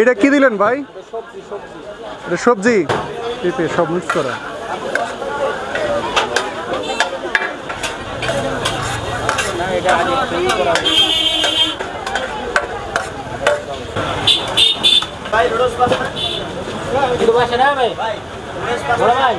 এটা কি দিলেন ভাই? সবজি। পেঁপে সব মিক্স করা। ಇದು ఇటు భాషనా భాయ్ బోలో భాయ్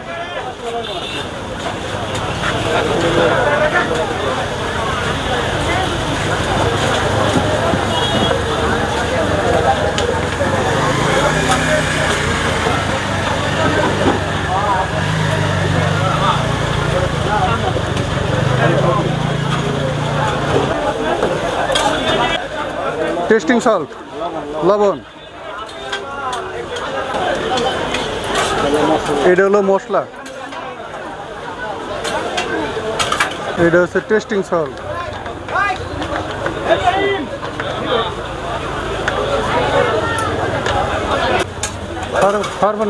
টেস্টিং সল্ট লবণ এটা হলো মশলা। এটা হচ্ছে টেস্টিং সল্ট ফার্মাল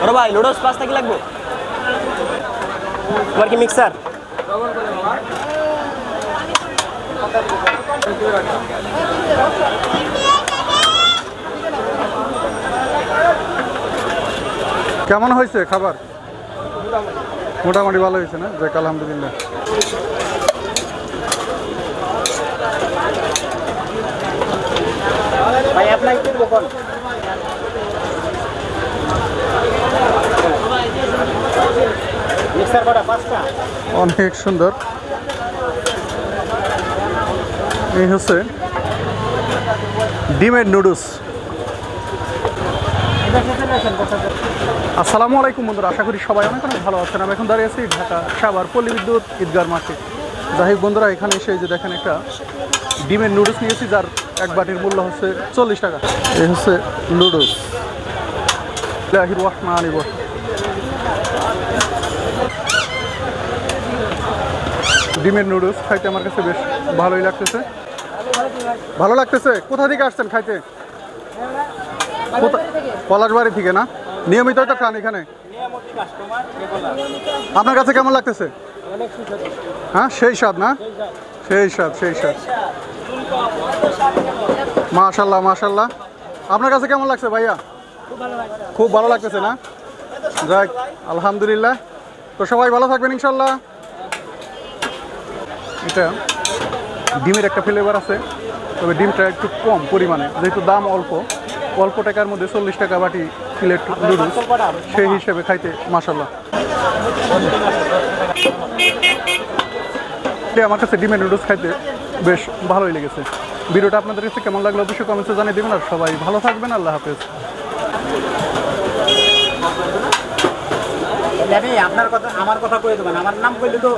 বড় ভাই লুডোস পাস্তা কি লাগবে। তোমার কি মিক্সার কেমন হয়েছে খাবার? মোটামুটি ভালো হয়েছে না? যাক আলহামদুলিল্লাহ। ভাই আপনার কি বকন মিক্সার কটা পাঁচটা অনেক সুন্দর। এই হচ্ছে ডিমের নুডলস। আসসালামু আলাইকুম বন্ধুরা, আশা করি সবাই অনেক অনেক ভালো আছেন। আমি এখন দাঁড়িয়ে আছি ঢাকা সাবার পল্লী বিদ্যুৎ ঈদগার মাঠে। যাই বন্ধুরা, এখানে এসে যে দেখেন একটা ডিমের নুডলস নিয়েছি, যার এক বাটির মূল্য হচ্ছে চল্লিশ টাকা। এই হচ্ছে নুডলস। রহমান ডিমের নুডলস খাইতে আমার কাছে বেশ ভালোই লাগতেছে। ভালো লাগতেছে? কোথা থেকে আসছেন খাইতে? পলাশবাড়ি থেকে না? নিয়মিত তো খান এখানে? আপনার কাছে কেমন লাগতেছে? হ্যাঁ সেই স্বাদ না? সেই স্বাদ সেই স্বাদ। মাশাল্লাহ মাশাল্লাহ। আপনার কাছে কেমন লাগছে ভাইয়া? খুব ভালো লাগতেছে না? যাক, আলহামদুলিল্লাহ। তো সবাই ভালো থাকবেন ইনশাল্লাহ। এটা ডিমের একটা ফ্লেভার আছে, তবে ডিমটা একটু কম পরিমাণে, যেহেতু দাম অল্প অল্প টাকার মধ্যে চল্লিশ টাকা বাটি প্লেট নুডলস সেই হিসেবে খাইতে মাসাল্লাহ আমার কাছে ডিমের নুডলস খাইতে বেশ ভালোই লেগেছে। ভিডিওটা আপনাদের কাছে কেমন লাগল অবশ্যই কমেন্টে জানিয়ে দেবেন, আর সবাই ভালো থাকবেন, আল্লাহ হাফেজ। আপনার কথা, আমার কথা কয়ে দেবেন, আমার নাম কইলে তো